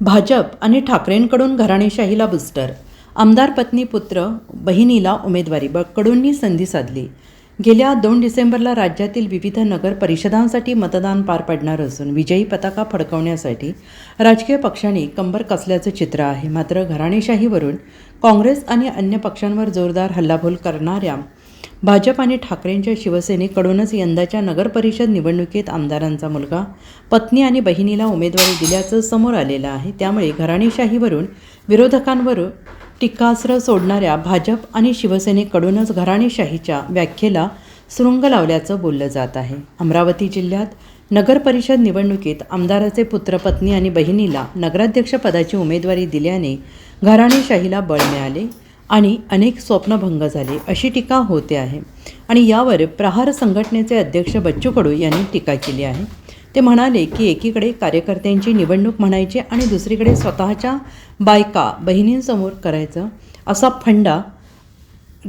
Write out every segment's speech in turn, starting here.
भाजप आणि ठाकरेंकडून घराणेशाहीला बुस्टर आमदार पत्नी पुत्र बहिणीला उमेदवारी. ब कडूंनी संधी साधली. गेल्या दोन डिसेंबरला राज्यातील विविध नगर परिषदांसाठी मतदान पार पडणार असून विजयी पताका फडकवण्यासाठी राजकीय पक्षांनी कंबर कसल्याचं चित्र आहे. मात्र घराणेशाहीवरून काँग्रेस आणि अन्य पक्षांवर जोरदार हल्लाबोल करणाऱ्या भाजप आणि ठाकरेंच्या शिवसेनेकडूनच यंदाच्या नगरपरिषद निवडणुकीत आमदारांचा मुलगा पत्नी आणि बहिणीला उमेदवारी दिल्याचं समोर आलेलं आहे. त्यामुळे घराणेशाहीवरून विरोधकांवर टीकास्त्र सोडणाऱ्या भाजप आणि शिवसेनेकडूनच घराणेशाहीच्या व्याख्येला सुरुंग लावल्याचं बोललं जात आहे. अमरावती जिल्ह्यात नगरपरिषद निवडणुकीत आमदाराचे पुत्र पत्नी आणि बहिणीला नगराध्यक्षपदाची उमेदवारी दिल्याने घराणेशाहीला बळ मिळाले. आणि अनेक स्वप्नभंग झाले अशी टीका होते आहे. आणि यावर प्रहार संघटनेचे अध्यक्ष बच्चू कडू यांनी टीका केली आहे. ते म्हणाले की एकीकडे कार्यकर्त्यांची निवडणूक म्हणायची आणि दुसरीकडे स्वतःच्या बायका बहिणींसमोर करायचं असा फंडा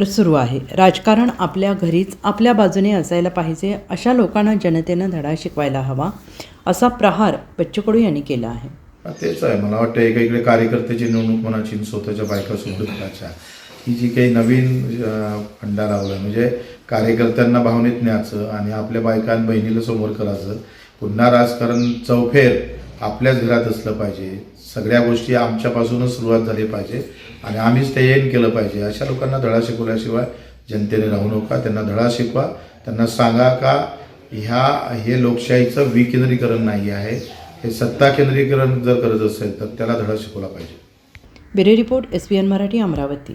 सुरू आहे. राजकारण आपल्या घरीच आपल्या बाजूने असायला पाहिजे अशा लोकांना जनतेनं धडा शिकवायला हवा असा प्रहार बच्चू कडू यांनी केला आहे. तेच आहे. मला वाटतं एका इकडे कार्यकर्त्याची निवडणूक म्हणाची स्वतःच्या बायका सोबत ही जी काही नवीन फंडा लावला म्हणजे कार्यकर्त्यांना भावनेत न्यायचं आणि आपल्या बायका आणि बहिणीला समोर करायचं पुन्हा राजकारण चौफेर आपल्याच घरात असलं पाहिजे. सगळ्या गोष्टी आमच्यापासूनच सुरुवात झाली पाहिजे आणि आम्हीच ते येण केलं पाहिजे. अशा लोकांना धडा शिकवल्याशिवाय जनतेने राहू नका. त्यांना धडा शिकवा. त्यांना सांगा का ह्या हे लोकशाहीचं विकेंद्रीकरण नाही आहे. हे सत्ता केंद्रीकरण जर करत असेल तर त्याला धडा शिकवला पाहिजे. Bureau report S P N Marathi Amravati.